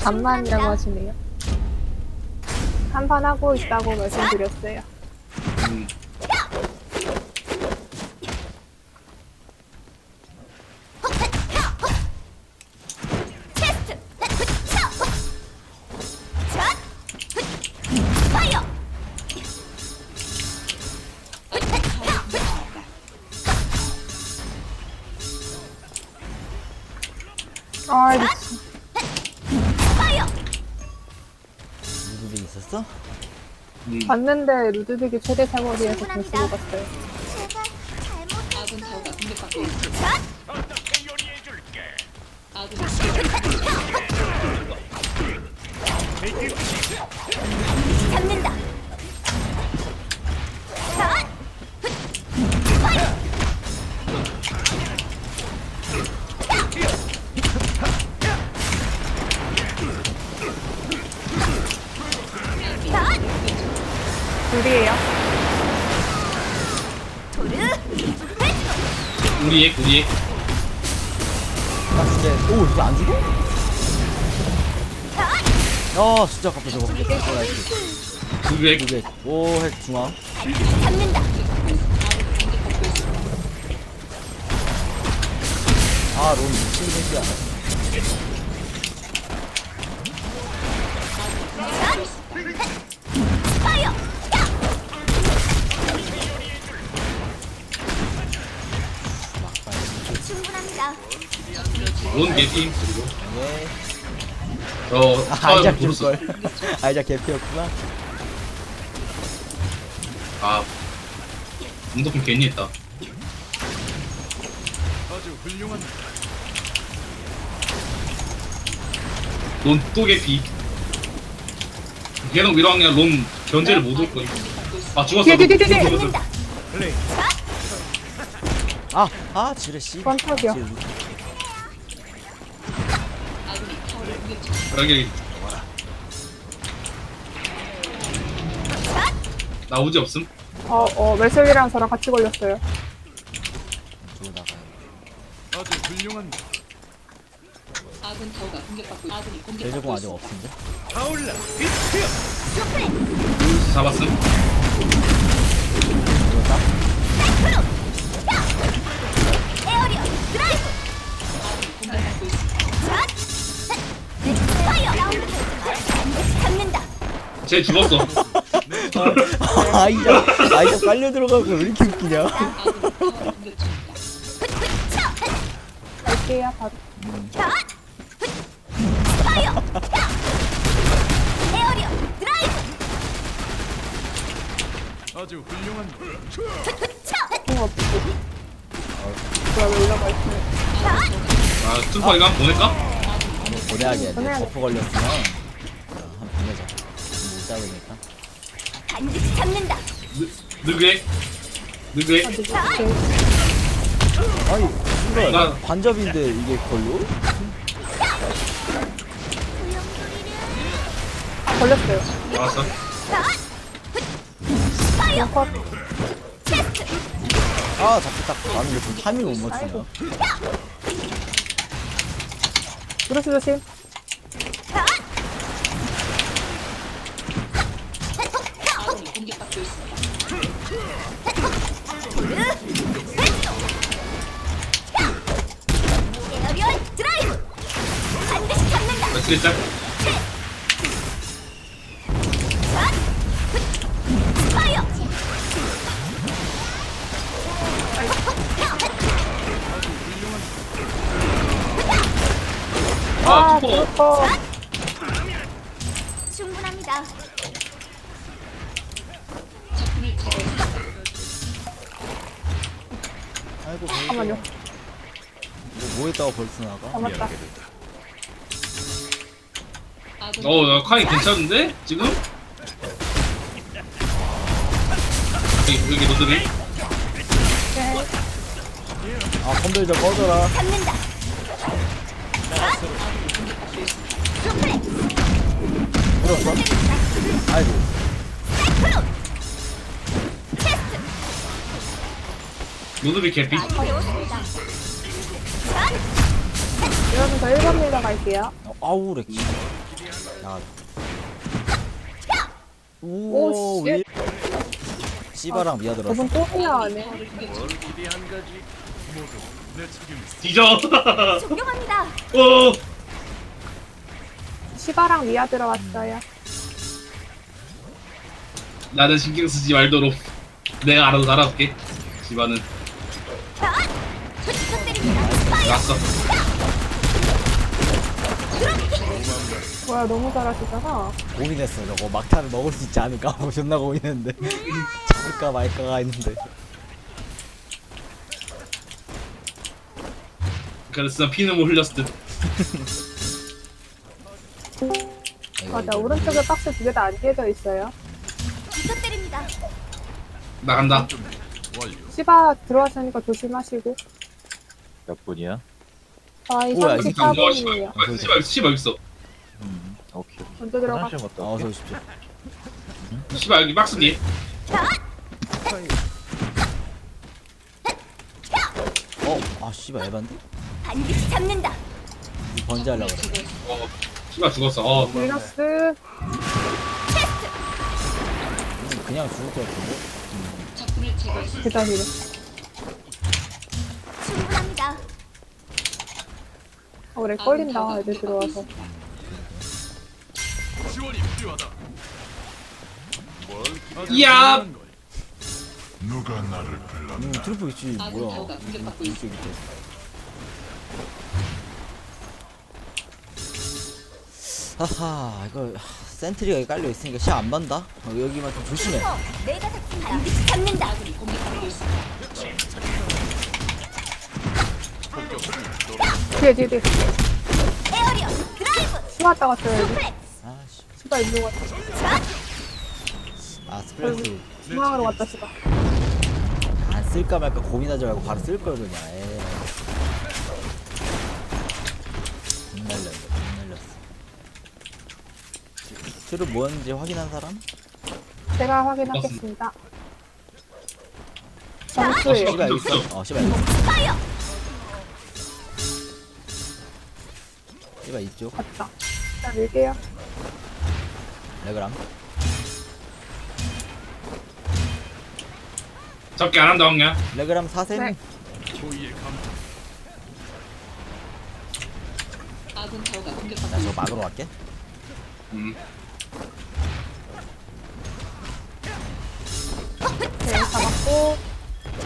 잠만이라고 하시네요. 한 판 하고 있다고 말씀드렸어요. 음. 아, 미친. 있었어? 음. 봤는데 루드빅이 최대 사거리에서 공 쓰고 갔어요. 타워가 공격받고 있습니다. 아군 잡는다. 액딱 진짜 오 이게 안 죽어? 샷. 아 진짜 아깝다 저거 어, 액 이게 오핵 중앙 잡는다. 아론 미친 새끼야 론 개팀 그리고? 네. 어 아, 아이작 브루스 줄걸. 아이작 개피였구나. 아 운동품 괜히 했다. 론 또 개피. 걔는 위로 그냥 론 견제를 못 올 거야 아 죽었어. 뒤에, 뒤에, 뒤에. 죽었어. 잡는다. 아아 지뢰 씨. 깜짝이야. 공격 중. 여기 나 우지 없음 어, 어, 멜셀이랑 저랑 같이 걸렸어요. 저거 나가요 아군 타워가 공격받고 있- 아군이 공격받고 아직 있습니다. 없는데 잡았음 에어리어 드라이브. 쟤 죽었어 아, 아이작 아이작 빨려 들어가고 왜 이렇게 웃기냐. 갈게요, 바로. 아주 훌륭한 공 올라가 있어요? 아 뚜퍼 이거 한번 보낼까? 보내야겠네 보내야겠다. 버프 걸렸으면 반드시 잡는다. 누구 액 누구 액 아니 이거 나- 관접인데 이게 걸려? 아, 걸렸어요. 컷. 아 자꾸 딱 나는 왜좀 타이밍을 못 맞추냐. 브루스 조심. 파이어. 아 아. 충분합니다. 아이고 잠깐만요. 이거 뭐 했다가 벌써 나가? 잡았다. 아군 어 나 카이 괜찮은데 지금? 여기 여기 노드리 아 컴퓨터 꺼져라 잡는다. 루플렉. 들었어? 아이고 사이클론. 노드리 개피 배웠습니다. 여러분, 저 1번 밀러 갈게요. 어, 아우 렉 나가. 오, 오, 왜? 씨바랑 미아 들어. 저분 또 미아하네. 중입니다. 뒤져 존경합니다. 어 시바랑 미아 들어왔어요. 나는 신경 쓰지 말도록 내가 알아서 살아볼게 집안은 부탁드립니다. 났어 너무 잘하시잖아. 고민했어. 저거 막타를 먹을 수 있지 않을까 하고 존나 고민했는데 잡을까 말까가 했는데. 그래서 난 피눈물 흘렸을 듯 맞아, 오른쪽에 박스 두 개 다 안 깨져 있어요. 부탁드립니다. 나간다 시바 들어왔으니까 조심하시고. 몇 분이야? 저희 뭐야, 이 새끼. 어 34분이에요. 씨발 씨발 씨발 있어 음, 오케이. 먼저 들어가. 화장실 갔다 아, 올게. 어서 오십시오. 씨발 여기 박스 뒤에 어, 아 씨발 에반데? 반드시 잡는다. 이 번지 하려고 그래. 어 씨발 죽었어 어 마이너스. 음, 그냥 죽을 것 같은데? 제거했습니다. 계단이네. 충분합니다. 어, 그래, 걸린다, 애들 들어와서. 있습니다. 이야 누가 나를 불렀나? 음, 트루프 있지, 아군 뭐야. 타워가 공격받고 이쪽 밑에. 하하, 이거 센트리가 여기 깔려 있으니까 시야 안 반다. 어, 여기만 좀 조심해. 어, 내가 잡힌다. 반드시 잡는다. 아군이 공격받고 있습니다. 뒤에, 뒤에, 뒤에. 에어리어 드라이브. 왔다 갔어요, 여기. 플렉 스. 아, 씨. 시바 일로 갔다. 아, 스프레스 중앙으로 갔다, 시바. 안 쓸까 말까 고민하지 말고 바로 쓸 걸 그냥. 에이. 못 날렸네, 못 날렸어. 트루 뭐였는지 확인한 사람? 제가 확인하겠습니다. 점수예요. 씨발 여기 있어. 어, 씨발 여기 있어. 씨발 이쪽. 갔다. 자, 밀게요. 레그람. 적게 안 한다 형냐 레그람 사셈. 네. 아군 타워가 나 공격받고 저거 있습니다. 막으러 갈게. 음 네, 잡았고.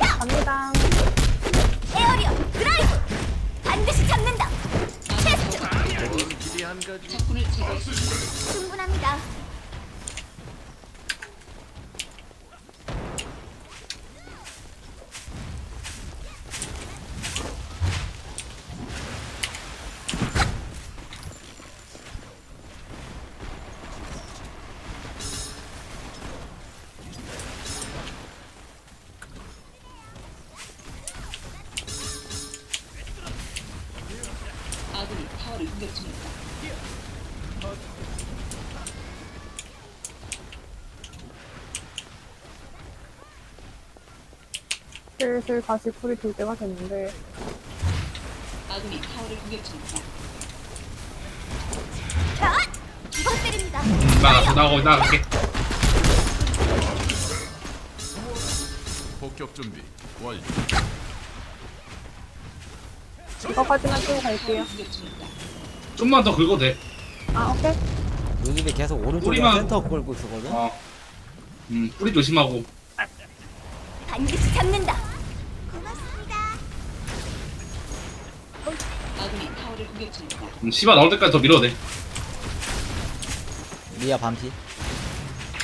갑니다. 에어리어 드라이브. 반드시 잡는다. 적군을 제거했습니다. 충분합니다. 슬슬 다시 풀이 돌 때가 됐는데. 아군이 타워를 공격 중입니다. 자, 부탁드립니다. 나가 나가 나갈게 복격 준비 완료. 이거까지만 쓰고 갈게요. 공격 중입니다. 좀만 더 긁어도 돼 아, 오케이. 요즘에 계속 오른쪽에 우리만- 센터 끌고 있었거든. 어. 음, 뿌리 조심하고. 반드시 잡는다. 음, 씨바 나올 때까지 더 밀어도 돼. 미아 반피.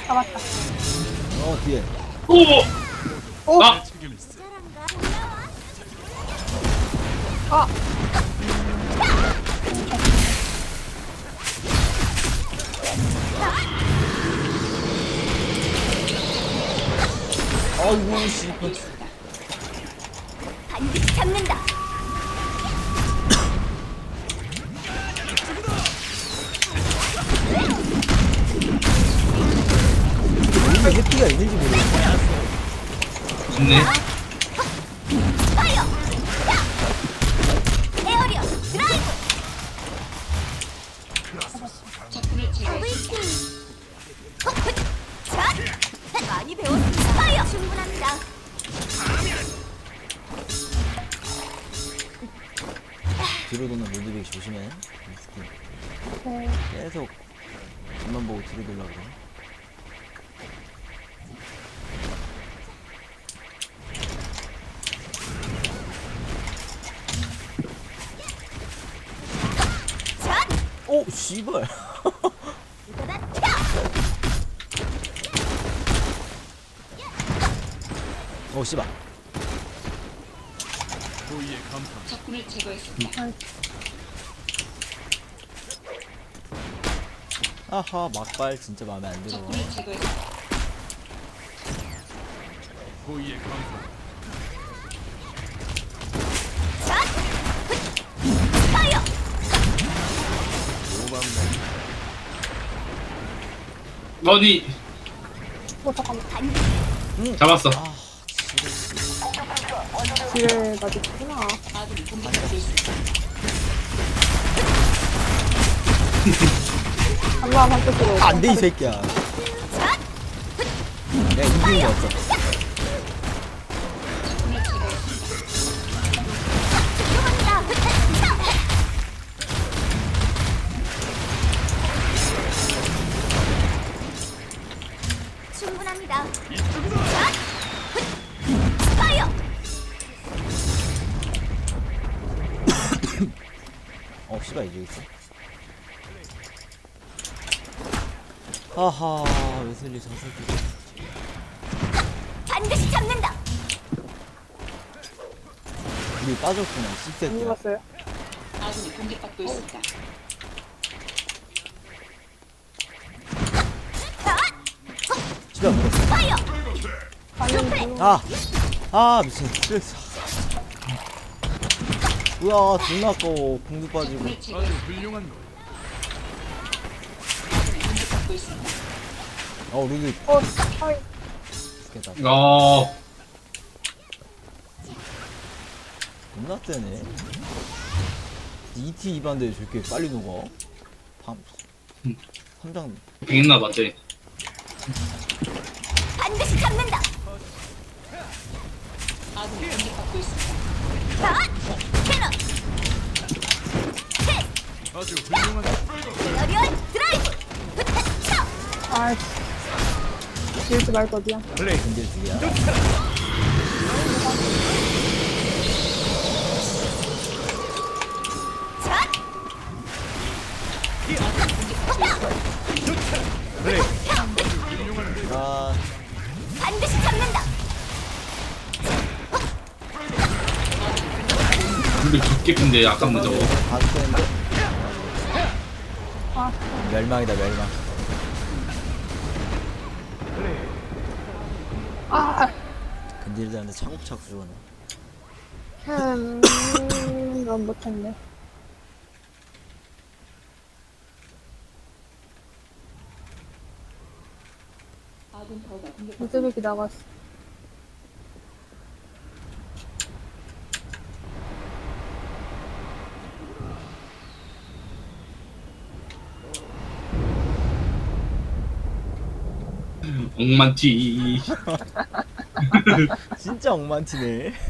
잡았다. 어 뒤에. 오! 오! 아! 아! 아이고 씨. 반드시 잡는다. 앞에 해피가 있는지 모르겠어. 좋네. 드디어 노는 모드비 조심해. 계속 앞만 보고 뒤로 돌라 그래. 오 씨발. 이거다 튀어! 오 씨발. 적군을 제거했습니다. 아하 막발 진짜 마음에 안 들어. 적군을 제거했습니다. 샷! 어디 어. 반드시 잡았어. 아 맞았구나. 안돼 이 새끼야. 샷! 내가 이기는 게 없어. 어 씨발 이제 있어. 하하 웨슬리 저 새끼. 반드시 잡는다 우리 빠졌구나 안 씹새끼야. 입었어요? 아군이 공격받고 있습니다. 씨발 물었어. 파이어! 아니, 아! 아 미친 스트 뭐야 존나 아까워. 공도 빠지고. 아군이 공격받고 있습니다. 어 루드 어, 아이, 죽겠다. 어 존나 뜨네. 2T 2반대 저렇게 빨리 녹아? 밤 3장 비겠나 봤지. 반드시 잡는다 아군이 공격받고 있습니다. 샷! 캐논 셋! 에어리얼 드라이브 차! 아이. 지우지 말고 어디야. 근데 두 개야 샷! 아 근데 깊게 근데 아깝네 저거. 다섯 개인데 아, 멸망이다 멸망 아, 근딜자는데 차곡차곡 죽었네 음, 넌 못했네. 무드빅이 나갔어. 엉만티. 진짜 엉만티네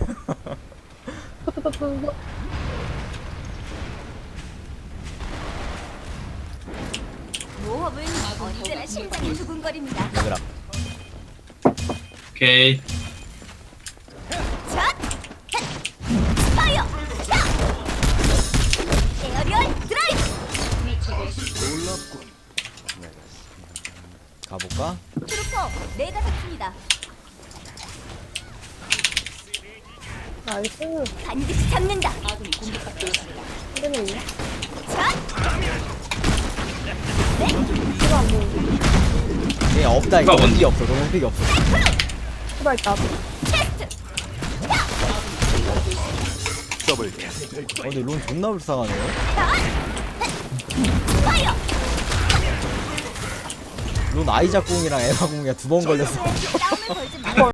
모험은 언제나 심장이 두근거립니다 얘들아 오케이. 나이스. 반드시 잡는다 아군이 공격받고 있습니다. 힘드네, 있네. 샷! 수가 안 보이네. 얘 없다 이거 픽이 없어 너무 픽이 없어 수가 있다. 테스트 어 근데 론 존나 불쌍하네 파이어! 론 아이작 공이랑 에바 공이가 두번 걸렸어 싸움을 걸지 마